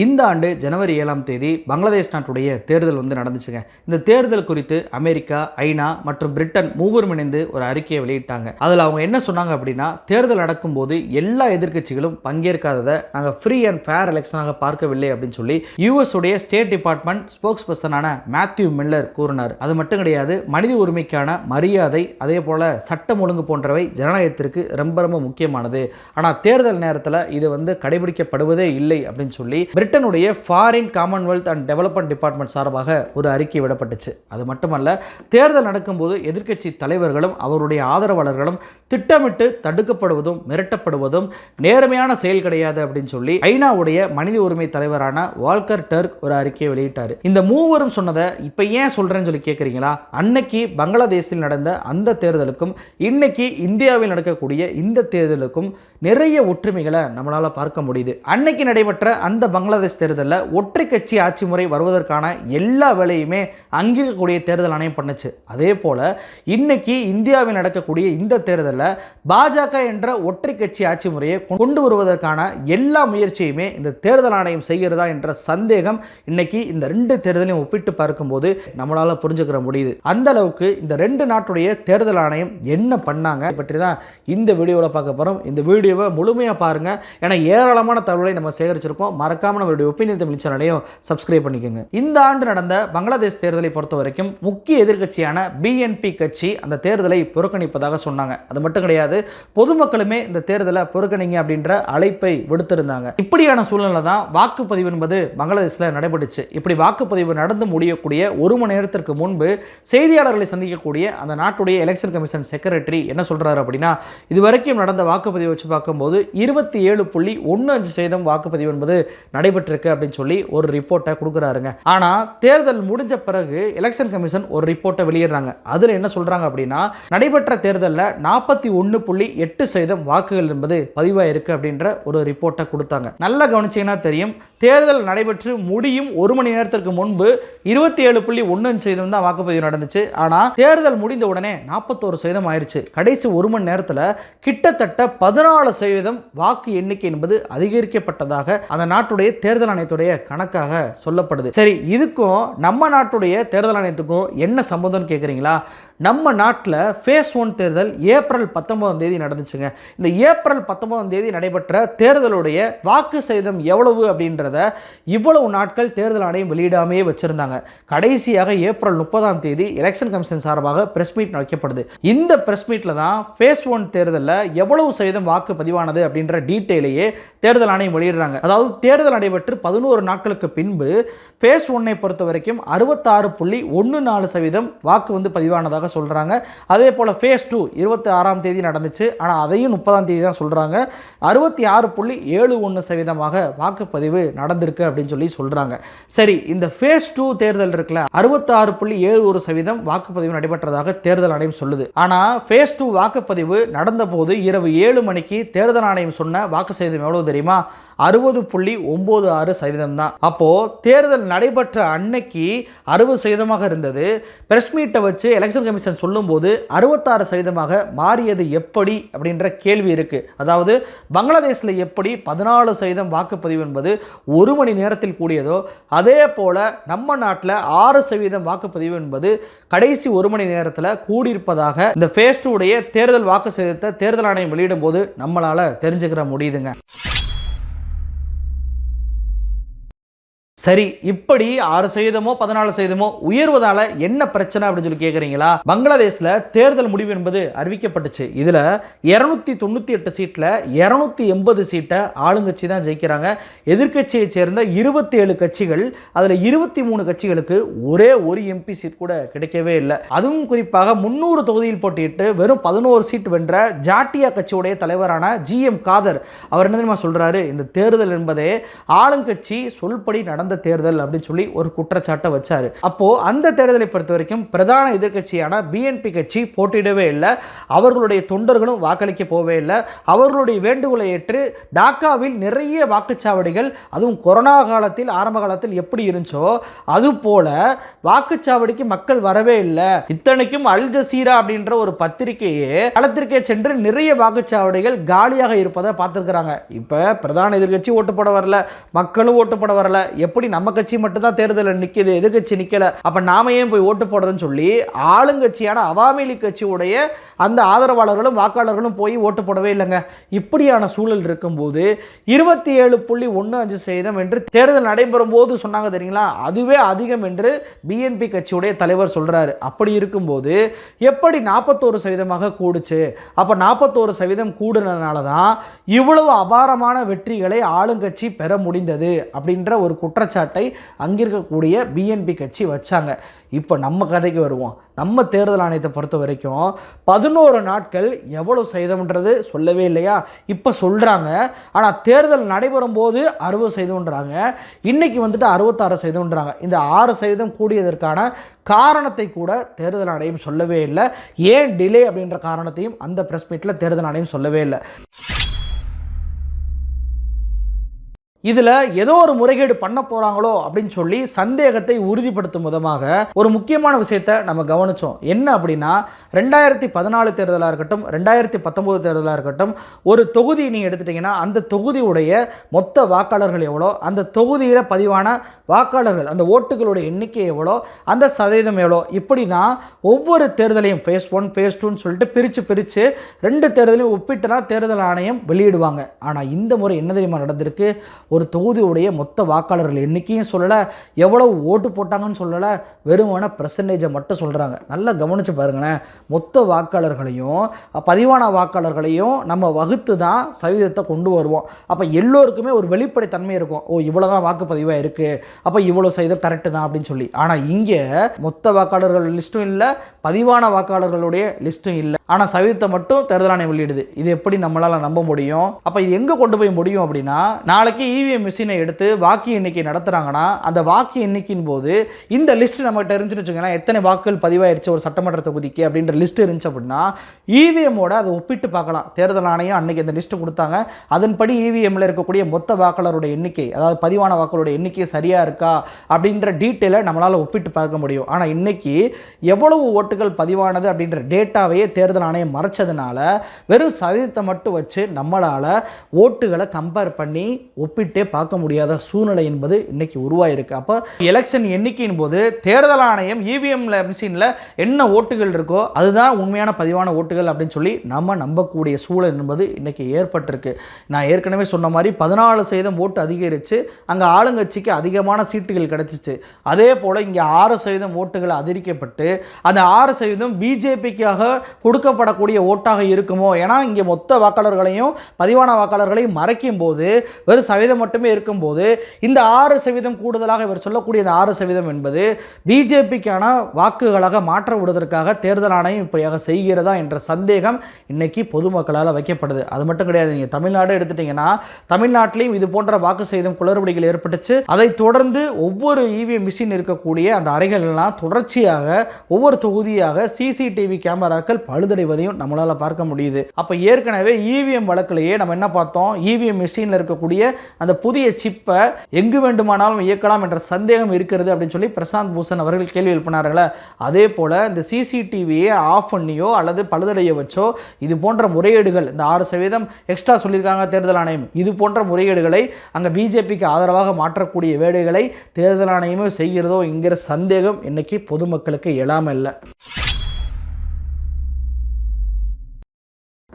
இந்த ஆண்டு ஜனவரி ஏழாம் தேதி பங்களாதேஷ் நாட்டுடைய தேர்தல் வந்து நடந்துச்சுங்க. இந்த தேர்தல் குறித்து அமெரிக்கா ஐநா மற்றும் பிரிட்டன் மூவரும் இணைந்து ஒரு அறிக்கையை வெளியிட்டாங்க. அதில் அவங்க என்ன சொன்னாங்க அப்படின்னா தேர்தல் நடக்கும்போது எல்லா எதிர்க்கட்சிகளும் பங்கேற்காததை நாங்கள் ஃப்ரீ அண்ட் ஃபேர் எலெக்ஷனாக பார்க்கவில்லை அப்படின்னு சொல்லி யூஎஸ் உடைய ஸ்டேட் டிபார்ட்மெண்ட் ஸ்போக்ஸ் பர்சனான மேத்யூ மில்லர் கூறினார். அது மட்டும் கிடையாது மனித உரிமைக்கான மரியாதை அதே போல சட்டம் ஒழுங்கு போன்றவை ஜனநாயகத்திற்கு ரொம்ப ரொம்ப முக்கியமானது. ஆனால் தேர்தல் நேரத்தில் இது வந்து கடைபிடிக்கப்படுவதே இல்லை அப்படின்னு சொல்லி பிரிட்டனுடைய foreign commonwealth and development department சார்பாக ஒரு அறிக்கை விடப்பட்டுச்சு. அது மட்டுமல்ல தேர்தல் நடக்கும்போது எதிர்க்கட்சி தலைவர்களும் அவருடைய ஆதரவாளர்களும் திட்டமிட்டு தடுக்கப்படுவதும் மிரட்டப்படுவதும் நேர்மையான செயல் கிடையாது அப்படின்னு சொல்லி ஐநாவுடைய மனித உரிமை தலைவரான வால்கர் டர்க் ஒரு அறிக்கையை வெளியிட்டார். இந்த மூவரும் சொன்னதை இப்போ ஏன் சொல்கிறேன்னு சொல்லி கேட்குறீங்களா அன்னைக்கு பங்களாதேஷில் நடந்த அந்த தேர்தலுக்கும் இன்னைக்கு இந்தியாவில் நடக்கக்கூடிய இந்த தேர்தலுக்கும் நிறைய ஒற்றுமைகளை நம்மளால் பார்க்க முடியுது. அன்னைக்கு நடைபெற்ற அந்த பங்களாதேஷ் தேர்தலில் ஒற்றை கட்சி ஆட்சி முறை வருவதற்கான எல்லா வேலையுமே அங்கிருக்கக்கூடிய தேர்தல் ஆணையம் பண்ணுச்சு. அதே போல் இன்னைக்கு இந்தியாவில் நடக்கக்கூடிய இந்த தேர்தலில் பாஜக என்ற ஒற்றை கட்சி ஆட்சி முறையை கொண்டு வருவதற்கான எல்லா முயற்சியுமே இந்த தேர்தல் ஆணையம் செய்கிறதா என்ற சந்தேகம் இன்னைக்கு இந்த ரெண்டு தேர்தலையும் ஒப்பிட்டு பார்க்கும்போது நம்மளால் புரிஞ்சுக்கிற முடியுது. அந்த அளவுக்கு இந்த ரெண்டு நாட்டுடைய தேர்தல் ஆணையம் என்ன பண்ணாங்க பற்றி தான் இந்த வீடியோவில் பார்க்க போகிறோம் இந்த வீடியோவை முழுமையாக பாருங்கள் ஏன்னா ஏராளமான தகவலை நம்ம சேகரிச்சிருக்கோம். மறக்காமல் நம்மளுடைய ஒப்பீனியன் தமிழ் சேனலையும் சப்ஸ்கிரைப் பண்ணிக்கோங்க. இந்த ஆண்டு நடந்த பங்களாதேஷ் தேர்தலை பொறுத்த வரைக்கும் முக்கிய எதிர்கட்சியான பிஎன்பி கட்சி அந்த தேர்தலை புறக்கணிப்பதாக சொன்னாங்க. அது மட்டும் கிடையாது பொதுமக்களுமே இந்த தேர்தலை புறக்கணிங்க அப்படின்ற அழைப்பை விடுத்திருந்தாங்க. இப்படியான சூழ்நிலை தான் வாக்குப்பதிவு என்பது பங்களாதேஷில் நடைபெற்றுச்சு. இப்படி வாக்குப்பதிவு நடந்து முடியக்கூடிய ஒரு மணி நேரத்திற்கு முன்பு செய்தியாளர்களை சந்திக்கக்கூடிய அந்த நாட்டுடைய எலெக்ஷன் கமிஷன் செக்ரட்டரி என்ன சொல்கிறாரு அப்படின்னா இது வரைக்கும் நடந்த வாக்குப்பதிவை வச்சு பார்க்கும்போது இருபத்தி ஏழு புள்ளி ஒன்று அஞ்சு சதவீதம் வாக்குப்பதிவு என்பது நடைபெற்றிருக்கு அப்படின்னு சொல்லி ஒரு ரிப்போர்ட்டை கொடுக்குறாருங்க. ஆனால் தேர்தல் முடிஞ்ச பிறகு எலெக்ஷன் கமிஷன் ஒரு ரிப்போர்ட்டை வெளியிடுறாங்க. அதில் என்ன சொல்றாங்க அப்படின்னா நடைபெற்ற தேர்தலில் நாற்பத்தி ஒன்று புள்ளி எட்டு சதவீதம் வாக்குகள் என்பது பதிவாயிருக்கு அப்படின்ற ஒரு ரிப்போர்ட்டை கொடுத்தாங்க. நல்லா கவனிச்சிங்கன்னா தெரியும் தேர்தல் நடைபெற்று முடியும் ஒரு மணி நேரத்திற்கு முன்பு இருபத்தி ஏழு புள்ளி ஒன்று சதவீதம் தான் வாக்குப்பதிவு நடந்துச்சு. ஆனால் தேர்தல் முடிந்த உடனே நாற்பத்தோரு சதவீதம் ஆயிருச்சு. கடைசி ஒரு மணி நேரத்தில் கிட்டத்தட்ட பதினாலு சதவீதம் வாக்கு எண்ணிக்கை என்பது அதிகரிக்கப்பட்டதாக அந்த நாட்டுடைய தேர்தல் ஆணையத்துடைய கணக்காக சொல்லப்படுது. சரி இதுக்கும் நம்ம நாட்டுடைய தேர்தல் ஆணையத்துக்கும் என்ன சம்மந்தம்னு கேட்குறீங்களா நம்ம நாட்டில் ஃபேஸ் ஒன் தேர்தல் ஏப்ரல் பத்தொன்பதாம் தேதி நடந்துச்சுங்க. இந்த ஏப்ரல் பத்தொன்பதாம் தேதி நடைபெற்ற தேர்தலுடைய வாக்கு சதவீதம் எவ்வளவு அப்படின்றத இவ்வளவு நாட்கள் தேர்தல் ஆணையம் வெளியிடாமையே வச்சுருந்தாங்க. கடைசியாக ஏப்ரல் முப்பதாம் தேதி எலெக்ஷன் கமிஷன் சார்பாக பிரஸ் மீட் நடக்கப்படுது. இந்த பிரஸ் மீட்டில் தான் ஃபேஸ் ஒன் தேர்தலில் எவ்வளவு சதவீதம் வாக்கு பதிவானது அப்படின்ற டீட்டெயிலையே தேர்தல் ஆணையம் வெளியிடுறாங்க. அதாவது தேர்தல் நடைபெற்ற நடைபெற்று பதினோரு நாட்களுக்கு பின்பு ஃபேஸ் ஒன்னை பொறுத்த வரைக்கும் அறுபத்தாறு புள்ளி ஒன்று நாலு சதவீதம் வாக்கு வந்து பதிவானதாக சொல்கிறாங்க அதே போல் ஃபேஸ் டூ இருபத்தி ஆறாம் தேதி நடந்துச்சு. ஆனால் அதையும் முப்பதாம் தேதி தான் சொல்கிறாங்க அறுபத்தி ஆறு புள்ளி ஏழு ஒன்று சதவீதமாக வாக்குப்பதிவு நடந்திருக்கு அப்படின்னு சொல்லி சொல்கிறாங்க சரி இந்த ஃபேஸ் டூ தேர்தல் இருக்குல்ல அறுபத்தாறு புள்ளி ஏழு ஒரு சதவீதம் வாக்குப்பதிவு நடைபெற்றதாக தேர்தல் ஆணையம் சொல்லுது. ஆனால் ஃபேஸ் டூ வாக்குப்பதிவு நடந்தபோது இரவு ஏழு மணிக்கு தேர்தல் ஆணையம் சொன்ன வாக்கு சதவீதம் எவ்வளவு தெரியுமா? அறுபது புள்ளி ஒம்பது ஆறு சதவீதம் தான் அப்போது தேர்தல் நடைபெற்ற அன்னைக்கு அறுபது சதவீதமாக இருந்தது. பிரஸ் மீட்டை வச்சு எலெக்ஷன் கமிஷன் சொல்லும்போது அறுபத்தாறு சதவீதமாக மாறியது எப்படி அப்படின்ற கேள்வி இருக்குது அதாவது பங்களாதேஷில் எப்படி பதினாலு சதவீதம் வாக்குப்பதிவு என்பது ஒரு மணி நேரத்தில் கூடியதோ அதே போல் நம்ம நாட்டில் ஆறு சதவீதம் வாக்குப்பதிவு என்பது கடைசி ஒரு மணி நேரத்தில் கூடியிருப்பதாக இந்த ஃபேஸ் தேர்தல் வாக்கு சதவீதத்தை தேர்தல் ஆணையம் வெளியிடும் போது நம்மளால் தெரிஞ்சுக்கிற முடியுதுங்க. சரி இப்படி ஆறு சதவீதமோ பதினாலு சதவீதமோ உயர்வதால என்ன பிரச்சனை அப்படின்னு சொல்லி கேட்குறீங்களா பங்களாதேஷில் தேர்தல் முடிவு என்பது அறிவிக்கப்பட்டுச்சு. இதில் இரநூத்தி தொண்ணூற்றி எட்டு சீட்டில் இரநூத்தி எண்பது சீட்டை ஆளுங்கட்சி தான் ஜெயிக்கிறாங்க. எதிர்க்கட்சியை சேர்ந்த இருபத்தி ஏழு கட்சிகள் அதில் இருபத்தி மூணு கட்சிகளுக்கு ஒரே ஒரு எம்பி சீட் கூட கிடைக்கவே இல்லை. அதுவும் குறிப்பாக முன்னூறு தொகுதியில் போட்டியிட்டு வெறும் பதினோரு சீட் வென்ற ஜாட்டியா கட்சியுடைய தலைவரான ஜி எம் காதர். அவர் என்ன தெரியுமா சொல்கிறாரு இந்த தேர்தல் என்பதே ஆளுங்கட்சி சொல்படி நடந்த நடந்த தேர்தல் அப்படின்னு சொல்லி ஒரு குற்றச்சாட்டை வச்சாரு. அப்போ அந்த தேர்தலை பொறுத்த வரைக்கும் பிரதான எதிர்கட்சியான பிஎன்பி கட்சி போட்டியிடவே இல்லை. அவர்களுடைய தொண்டர்களும் வாக்களிக்க போவே இல்லை. அவர்களுடைய வேண்டுகோளை ஏற்று டாக்காவில் நிறைய வாக்குச்சாவடிகள் அதுவும் கொரோனா காலத்தில் ஆரம்ப காலத்தில் எப்படி இருந்துச்சோ அது போல வாக்குச்சாவடிக்கு மக்கள் வரவே இல்லை. இத்தனைக்கும் அல் ஜசீரா அப்படின்ற ஒரு பத்திரிகையே களத்திற்கே சென்று நிறைய வாக்குச்சாவடிகள் காலியாக இருப்பதை பார்த்துருக்குறாங்க. இப்போ பிரதான எதிர்கட்சி ஓட்டு போட வரல மக்களும் ஓட்டு போட வரல. எப்படி நம்ம கட்சி மட்டும்தான் தேர்தலில் நிற்கிது எதிர்கட்சி நிற்கல அப்போ நாம ஏன் போய் ஓட்டு போடுறோன்னு சொல்லி ஆளுங்கட்சியான அவாமி லீக் கட்சியுடைய அந்த ஆதரவாளர்களும் வாக்காளர்களும் போய் ஓட்டு போடவே இல்லைங்க. இப்படியான சூழல் இருக்கும்போது இருபத்தி ஏழு புள்ளி ஒன்று அஞ்சு சதவீதம் என்று தேர்தல் நடைபெறும் போது சொன்னாங்க தெரியுங்களா? அதுவே அதிகம் என்று பிஎன்பி கட்சியுடைய தலைவர் சொல்றாரு. அப்படி இருக்கும்போது எப்படி நாற்பத்தோரு சதவீதமாக கூடுச்சு? அப்போ நாற்பத்தோரு சதவீதம் கூடுனதுனால தான் இவ்வளவு அபாரமான வெற்றிகளை ஆளுங்கட்சி பெற முடிந்தது அப்படின்ற ஒரு குற்றச்சாட்டு அங்கிருக்கக்கூடிய பிஎன்பி கட்சி வச்சாங்க. இப்போ நம்ம கதைக்கு வருவோம். நம்ம தேர்தல் ஆணையத்தை பொறுத்த வரைக்கும் பதினோரு நாட்கள் எவ்வளோ சதவீதம்ன்றது சொல்லவே இல்லையா? இப்போ சொல்கிறாங்க ஆனால் தேர்தல் நடைபெறும் போது அறுபது சதவீதம்ன்றாங்க. இன்னைக்கு வந்துட்டு அறுபத்தாறு சதவீதம்ன்றாங்க. இந்த ஆறு சதவீதம் கூடியதற்கான காரணத்தை கூட தேர்தல் ஆணையம் சொல்லவே இல்லை. ஏன் டிலே அப்படின்ற காரணத்தையும் அந்த ப்ரெஸ் மீட்டில் தேர்தல் ஆணையம் சொல்லவே இல்லை. இதில் ஏதோ ஒரு முறைகேடு பண்ண போகிறாங்களோ அப்படின்னு சொல்லி சந்தேகத்தை உறுதிப்படுத்தும் விதமாக ஒரு முக்கியமான விஷயத்தை நம்ம கவனித்தோம் என்ன அப்படின்னா ரெண்டாயிரத்தி பதினாலு தேர்தலாக இருக்கட்டும் ரெண்டாயிரத்தி பத்தொம்போது தேர்தலாக இருக்கட்டும் ஒரு தொகுதி நீங்கள் எடுத்துட்டிங்கன்னா அந்த தொகுதியுடைய மொத்த வாக்காளர்கள் எவ்வளோ அந்த தொகுதியில் பதிவான வாக்காளர்கள் அந்த ஓட்டுகளுடைய எண்ணிக்கை எவ்வளோ அந்த சதவீதம் எவ்வளோ இப்படி தான் ஒவ்வொரு தேர்தலையும் ஃபேஸ் ஒன் ஃபேஸ் டூன்னு சொல்லிட்டு பிரித்து பிரித்து ரெண்டு தேர்தலையும் ஒப்பிட்டுனா தேர்தல் ஆணையம் வெளியிடுவாங்க. ஆனால் இந்த முறை என்ன தெரியுமா நடந்திருக்கு? ஒரு தொகுதியுடைய மொத்த வாக்காளர்கள் எண்ணிக்கையும் சொல்லலை எவ்வளவு ஓட்டு போட்டாங்கன்னு சொல்லலை வெறுமன பர்சன்டேஜை மட்டும் சொல்கிறாங்க நல்லா கவனித்து பாருங்களேன். மொத்த வாக்காளர்களையும் பதிவான வாக்காளர்களையும் நம்ம வகுத்து தான் சதவீதத்தை கொண்டு வருவோம். அப்போ எல்லோருக்குமே ஒரு வெளிப்படைத்தன்மை இருக்கும். ஓ இவ்வளோ தான் வாக்குப்பதிவாக இருக்குது அப்போ இவ்வளோ சதவீதம் கரெக்டு தான் அப்படின்னு சொல்லி. ஆனால் இங்கே மொத்த வாக்காளர்கள் லிஸ்ட்டும் இல்லை பதிவான வாக்காளர்களுடைய லிஸ்ட்டும் இல்லை. ஆனால் சதவீதத்தை மட்டும் தேர்தல் ஆணையம் வெளியிடுது. இது எப்படி நம்மளால் நம்ப முடியும்? அப்போ இது எங்கே கொண்டு போய் முடியும் அப்படின்னா நாளைக்கு இவிஎம் மிஷினை எடுத்து வாக்கு எண்ணிக்கை நடத்துகிறாங்கன்னா அந்த வாக்கு எண்ணிக்கையின் போது இந்த லிஸ்ட் நம்மகிட்ட இருந்துச்சுன்னு வச்சுக்கோங்களேன் எத்தனை வாக்குகள் பதிவாயிருச்சு ஒரு சட்டமன்ற தொகுதிக்கு அப்படின்ற லிஸ்ட் இருந்துச்சு அப்படின்னா இவிஎம்மோட அதை ஒப்பிட்டு பார்க்கலாம். தேர்தல் ஆணையம் அன்னைக்கு அந்த லிஸ்ட்டு கொடுத்தாங்க. அதன்படி இவிஎம்மில் இருக்கக்கூடிய மொத்த வாக்காளருடைய எண்ணிக்கை அதாவது பதிவான வாக்களோட எண்ணிக்கை சரியாக இருக்கா அப்படின்ற டீட்டெயிலை நம்மளால் ஒப்பிட்டு பார்க்க முடியும். ஆனால் இன்னைக்கு எவ்வளவு ஓட்டுகள் பதிவானது அப்படின்ற டேட்டாவையே தேர்தல் ஆணையம் மறைச்சதுனால வெறும் சதவீதத்தை மட்டும் வச்சு நம்மளால் ஓட்டுகளை கம்பேர் பண்ணி ஒப்பிட்டு பார்க்க முடியாத சூழ்நிலை என்பது இன்னைக்கு உருவாயிருக்கு. அப்போ எலெக்ஷன் எண்ணிக்கையின் போது தேர்தல் ஆணையம் இவிஎம்ல மிஷினில் என்ன ஓட்டுகள் இருக்கோ அதுதான் உண்மையான பதிவான ஓட்டுகள் அப்படின்னு சொல்லி நம்ம நம்பக்கூடிய சூழல் என்பது இன்னைக்கு ஏற்பட்டிருக்கு. நான் ஏற்கனவே சொன்ன மாதிரி பதினாலு சதவீதம் ஓட்டு அதிகரித்து அங்கே ஆளுங்கட்சிக்கு அதிகமான சீட்டுகள் கிடைச்சிச்சு. அதே போல் இங்கே ஆறு சதவீதம் ஓட்டுகள் அதிகரிக்கப்பட்டு அந்த ஆறு சதவீதம் பிஜேபிக்காக கொடுக்கப்படக்கூடிய ஓட்டாக இருக்குமோ? ஏன்னா இங்கே மொத்த வாக்காளர்களையும் பதிவான வாக்காளர்களையும் மறைக்கும் போது வெறும் சதவீதம் மட்டுமே இருக்கும்போது இந்த ஆறு சதவீதம் கூடுதலாக இவர் சொல்லக்கூடிய இந்த ஆறு சதவீதம் என்பது பிஜேபிக்கான வாக்குகளாக மாற்ற விடுவதற்காக தேர்தல் ஆணையம் இப்படியாக செய்கிறதா என்ற சந்தேகம் இன்னைக்கு பொதுமக்களால் வைக்கப்படுது. அது மட்டும் கிடையாது நீங்கள் தமிழ்நாடு எடுத்துட்டீங்கன்னா தமிழ்நாட்டிலையும் இது போன்ற வாக்கு சதவீதம் குளறுபடிகள் ஏற்பட்டுச்சு. அதை தொடர்ந்து ஒவ்வொரு இவிஎம் மிஷின் இருக்கக்கூடிய அந்த அறைகள்லாம் தொடர்ச்சியாக ஒவ்வொரு தொகுதியாக சிசிடிவி கேமராக்கள் பழுதடைவதையும் நம்மளால் பார்க்க முடியுது. அப்போ ஏற்கனவே இவிஎம் வழக்கிலேயே நம்ம என்ன பார்த்தோம்? இவிஎம் மிஷினில் இருக்கக்கூடிய அந்த புதிய சிப்பை எங்கு வேண்டுமானாலும் இயக்கலாம் என்ற சந்தேகம் இருக்கிறது அப்படின்னு சொல்லி பிரசாந்த் பூஷன் அவர்கள் கேள்வி எழுப்பினார்களே. அதே போல் இந்த சிசிடிவியை ஆஃப் பண்ணியோ அல்லது பழுதடைய வச்சோ இது போன்ற முறையீடுகள் இந்த ஆறு சதவீதம் எக்ஸ்ட்ரா சொல்லியிருக்காங்க தேர்தல் ஆணையம். இது போன்ற முறையீடுகளை அங்கே பிஜேபிக்கு ஆதரவாக மாற்றக்கூடிய வேலைகளை தேர்தல் ஆணையமே செய்கிறதோ என்கிற சந்தேகம் இன்னைக்கு பொதுமக்களுக்கு எழாமல் இல்லை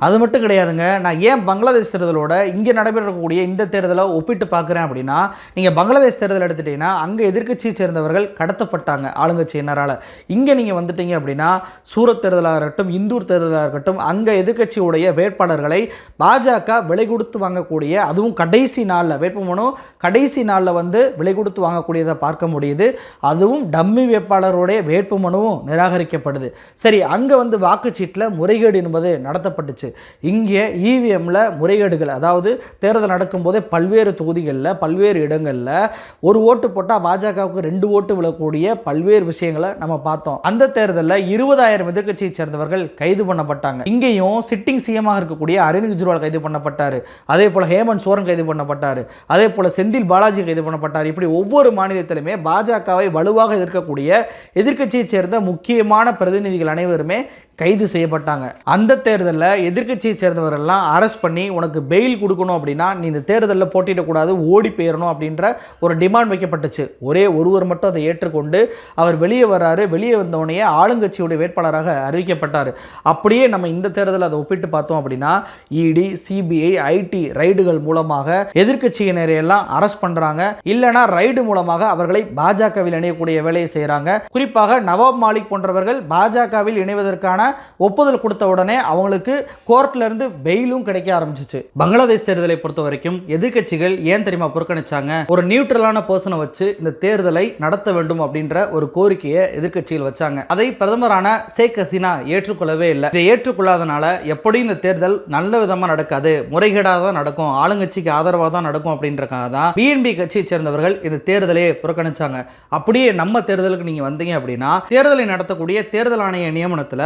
அது மட்டும் கிடையாதுங்க. நான் ஏன் பங்களாதேஷ் தேர்தலோட இங்கே நடைபெறக்கூடிய இந்த தேர்தலை ஒப்பிட்டு பார்க்குறேன் அப்படின்னா நீங்கள் பங்களாதேஷ் தேர்தல் எடுத்துட்டீங்கன்னா அங்கே எதிர்க்கட்சியை சேர்ந்தவர்கள் கடத்தப்பட்டாங்க ஆளுங்கட்சியினரால். இங்கே நீங்கள் வந்துட்டீங்க அப்படின்னா சூரத் தேர்தலாக இருக்கட்டும் இந்தூர் தேர்தலாக இருக்கட்டும் அங்கே எதிர்க்கட்சியுடைய வேட்பாளர்களை பாஜக விலை கொடுத்து வாங்கக்கூடிய அதுவும் கடைசி நாளில் வேட்புமனு கடைசி நாளில் வந்து விலை கொடுத்து வாங்கக்கூடியதை பார்க்க முடியுது. அதுவும் டம்மி வேட்பாளருடைய வேட்புமனுவும் நிராகரிக்கப்படுது. சரி அங்கே வந்து வாக்குச்சீட்டில் முறைகேடு என்பது நடத்தப்பட்டுச்சு. நடந்துச்சு இங்கே இவிஎம்மில் முறைகேடுகள் அதாவது தேர்தல் நடக்கும்போதே பல்வேறு தொகுதிகளில் பல்வேறு இடங்களில் ஒரு ஓட்டு போட்டால் பாஜகவுக்கு ரெண்டு ஓட்டு விழக்கூடிய பல்வேறு விஷயங்களை நம்ம பார்த்தோம். அந்த தேர்தலில் இருபதாயிரம் எதிர்க்கட்சியை சேர்ந்தவர்கள் கைது பண்ணப்பட்டாங்க. இங்கேயும் சிட்டிங் சிஎமாக இருக்கக்கூடிய அரவிந்த் கெஜ்ரிவால் கைது பண்ணப்பட்டார். அதே போல் ஹேமந்த் சோரன் கைது பண்ணப்பட்டார். அதே போல் செந்தில் பாலாஜி கைது பண்ணப்பட்டார். இப்படி ஒவ்வொரு மாநிலத்திலுமே பாஜகவை வலுவாக எதிர்க்கக்கூடிய எதிர்க்கட்சியை சேர்ந்த முக்கியமான பிரதிநிதிகள் அனைவருமே கைது செய்யப்பட்டாங்க. அந்த தேர்தலில் எதிர்க்கட்சியை சேர்ந்தவரெல்லாம் அரெஸ்ட் பண்ணி உனக்கு பெயில் கொடுக்கணும் அப்படின்னா நீ இந்த தேர்தலில் போட்டியிடக்கூடாது ஓடி போயிடணும் அப்படின்ற ஒரு டிமாண்ட் வைக்கப்பட்டுச்சு. ஒரே ஒருவர் மட்டும் அதை ஏற்றுக்கொண்டு அவர் வெளியே வராரு வெளியே வந்தவனையே ஆளுங்கட்சியுடைய வேட்பாளராக அறிவிக்கப்பட்டார். அப்படியே நம்ம இந்த தேர்தலில் அதை ஒப்பிட்டு பார்த்தோம் அப்படின்னா இடி சிபிஐ ஐடி ரைடுகள் மூலமாக எதிர்கட்சியினரையெல்லாம் அரெஸ்ட் பண்ணுறாங்க இல்லைனா ரைடு மூலமாக அவர்களை பாஜகவில் இணையக்கூடிய வேலையை செய்கிறாங்க குறிப்பாக நவாப் மாலிக் போன்றவர்கள் பாஜகவில் இணைவதற்கான ஒப்புதல் கொடுத்த உடனே அவங்களுக்கு கோர்ட்ல இருந்து பெயிலும் கிடைக்க ஆரம்பிச்சிச்சு. பங்களாதேஷ் தேர்தலை பொறுத்த வரைக்கும் எதிர்க்கட்சிகள் ஏன் தெரியுமா புறக்கணிச்சாங்க? ஒரு நியூட்ரலான பர்சனை வச்சு இந்த தேர்தலை நடத்த வேண்டும் அப்படின்ற ஒரு கோரிக்கையை எதிர்க்கட்சிகள் வச்சாங்க. அதை பிரதமரான ஷேக் ஹசீனா ஏற்றுக்கொள்ளவே இல்லை. இதை ஏற்றுக்கொள்ளாதனால எப்படி இந்த தேர்தல் நல்ல விதமாக நடக்காது முறைகேடாக தான் நடக்கும் ஆளுங்கட்சிக்கு ஆதரவாக தான் நடக்கும் அப்படின்றக்காக தான் பிஎன்பி கட்சியை சேர்ந்தவர்கள் இந்த தேர்தலை புறக்கணிச்சாங்க. அப்படியே நம்ம தேர்தலுக்கு நீங்கள் வந்தீங்க அப்படின்னா தேர்தலை நடத்தக்கூடிய தேர்தல் ஆணைய நியமனத்தில்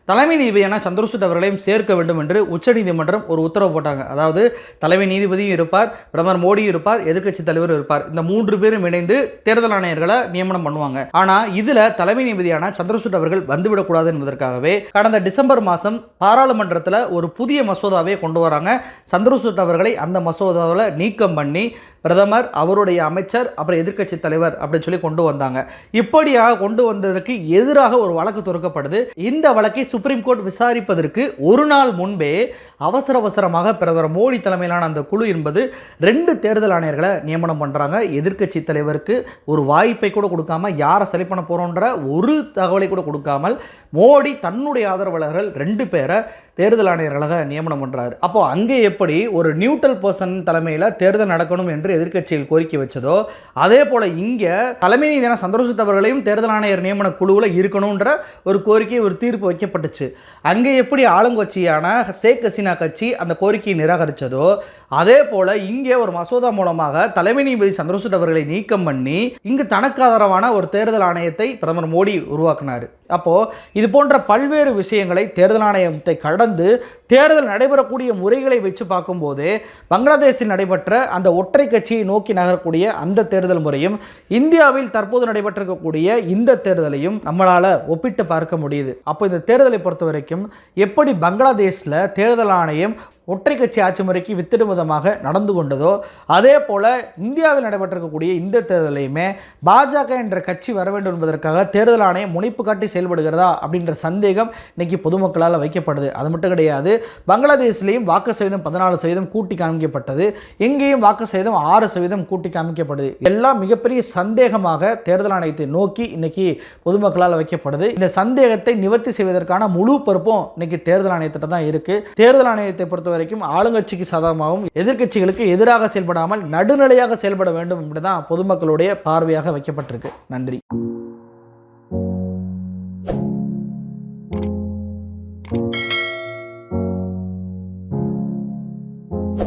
தலைமை நீதிபதியான சந்திரசூட் அவர்களையும் சேர்க்க வேண்டும் என்று உச்சநீதிமன்றம் ஒரு உத்தரவு போட்டாங்க. அதாவது தலைமை நீதிபதியும் இருப்பார் பிரதமர் மோடியும் இருப்பார் எதிர்க்கட்சி தலைவரும் இருப்பார். இந்த மூன்று பேரும் இணைந்து தேர்தல் ஆணையர்களை நியமனம் பண்ணுவாங்க. ஆனா இதுல தலைமை நீதிபதியான சந்திரசூட் அவர்கள் வந்துவிடக்கூடாது என்பதற்காகவே கடந்த டிசம்பர் மாதம் பாராளுமன்றத்தில் ஒரு புதிய மசோதாவை கொண்டு வராங்க. சந்திரசூட் அவர்களை அந்த மசோதாவில் நீக்கம் பண்ணி பிரதமர் அவருடைய அமைச்சர் அப்புறம் எதிர்க்கட்சி தலைவர் அப்படின்னு சொல்லி கொண்டு வந்தாங்க. இப்படியாக கொண்டு வந்ததற்கு எதிராக ஒரு வழக்கு தொடுக்கப்படுது. இந்த வழக்கை சுப்ரீம் கோர்ட் விசாரிப்பதற்கு ஒரு நாள் முன்பே அவசர அவசரமாக பிரதமர் மோடி தலைமையிலான அந்த குழு என்பது ரெண்டு தேர்தல் ஆணையர்களை நியமனம் பண்ணுறாங்க எதிர்க்கட்சி தலைவருக்கு ஒரு வாய்ப்பை கூட கொடுக்காம யாரை சரி பண்ண போகிறோன்ற ஒரு தகவலை கூட கொடுக்காமல் மோடி தன்னுடைய ஆதரவாளர்கள் ரெண்டு பேரை தேர்தல் ஆணையர்களாக நியமனம் பண்ணுறாரு அப்போ அங்கே எப்படி ஒரு நியூட்ரல் பர்சன் தலைமையில் தேர்தல் நடக்கணும் என்று எதிர்க்கட்சியில் கோரிக்கை வச்சதோ அதே போல் இங்கே தலைமை நீதியான சந்திரசூத் அவர்களையும் தேர்தல் ஆணையர் நியமன குழுவில் இருக்கணுன்ற ஒரு கோரிக்கை ஒரு தீர்ப்பு ஏற்பட்டுச்சு. அங்கே எப்படி ஆளுங்கட்சியான ஷேக் ஹசீனா கட்சி அந்த கோரிக்கையை நிராகரித்ததோ அதே போல் இங்கே ஒரு மசோதா மூலமாக தலைமை நீதிபதி சந்திரசூட் அவர்களை நீக்கம் பண்ணி இங்கு தனக்கு ஆதரவான ஒரு தேர்தல் ஆணையத்தை பிரதமர் மோடி உருவாக்கினார். அப்போ இது போன்ற பல்வேறு விஷயங்களை தேர்தல் ஆணையத்தை கடந்து தேர்தல் நடைபெறக்கூடிய முறைகளை வச்சு பார்க்கும்போது பங்களாதேஷில் நடைபெற்ற அந்த ஒற்றை கட்சியை நோக்கி நகரக்கூடிய அந்த தேர்தல் முறையும் இந்தியாவில் தற்போது நடைபெற்றிருக்கக்கூடிய இந்த தேர்தலையும் நம்மளால் ஒப்பிட்டு பார்க்க முடியுது. அப்போ இந்த தேர்தலை பொறுத்த வரைக்கும் எப்படி பங்களாதேஷில் தேர்தல் ஆணையம் ஒற்றை கட்சி ஆட்சி முறைக்கு வித்திடும் விதமாக நடந்து கொண்டதோ அதே போல் இந்தியாவில் நடைபெற்றிருக்கக்கூடிய இந்த தேர்தலையுமே பாஜக என்ற கட்சி வர வேண்டும் என்பதற்காக தேர்தல் ஆணையம் முனைப்பு காட்டி செயல்படுகிறதா அப்படின்ற சந்தேகம் இன்னைக்கு பொதுமக்களால் வைக்கப்படுது. அது மட்டும் கிடையாது பங்களாதேஷ்லேயும் வாக்கு சதவீதம் பதினாலு சதவீதம் கூட்டி காமிக்கப்பட்டது எங்கேயும் வாக்கு சதவீதம் ஆறு சதவீதம் கூட்டி காமிக்கப்படுது எல்லாம் மிகப்பெரிய சந்தேகமாக தேர்தல் ஆணையத்தை நோக்கி இன்னைக்கு பொதுமக்களால் வைக்கப்படுது. இந்த சந்தேகத்தை நிவர்த்தி செய்வதற்கான முழு பொறுப்பும் இன்னைக்கு தேர்தல் ஆணையத்திட்ட தான் இருக்கு. தேர்தல் ஆணையத்தை பொறுத்த வரைக்கும் ஆளுங்கட்சிக்கு சாதகமாகவும் எதிர்க்கட்சிகளுக்கு எதிராக செயல்படாமல் நடுநிலையாக செயல்பட வேண்டும் இப்படிதான் பொதுமக்களுடைய பார்வையாக வைக்கப்பட்டிருக்கு. நன்றி.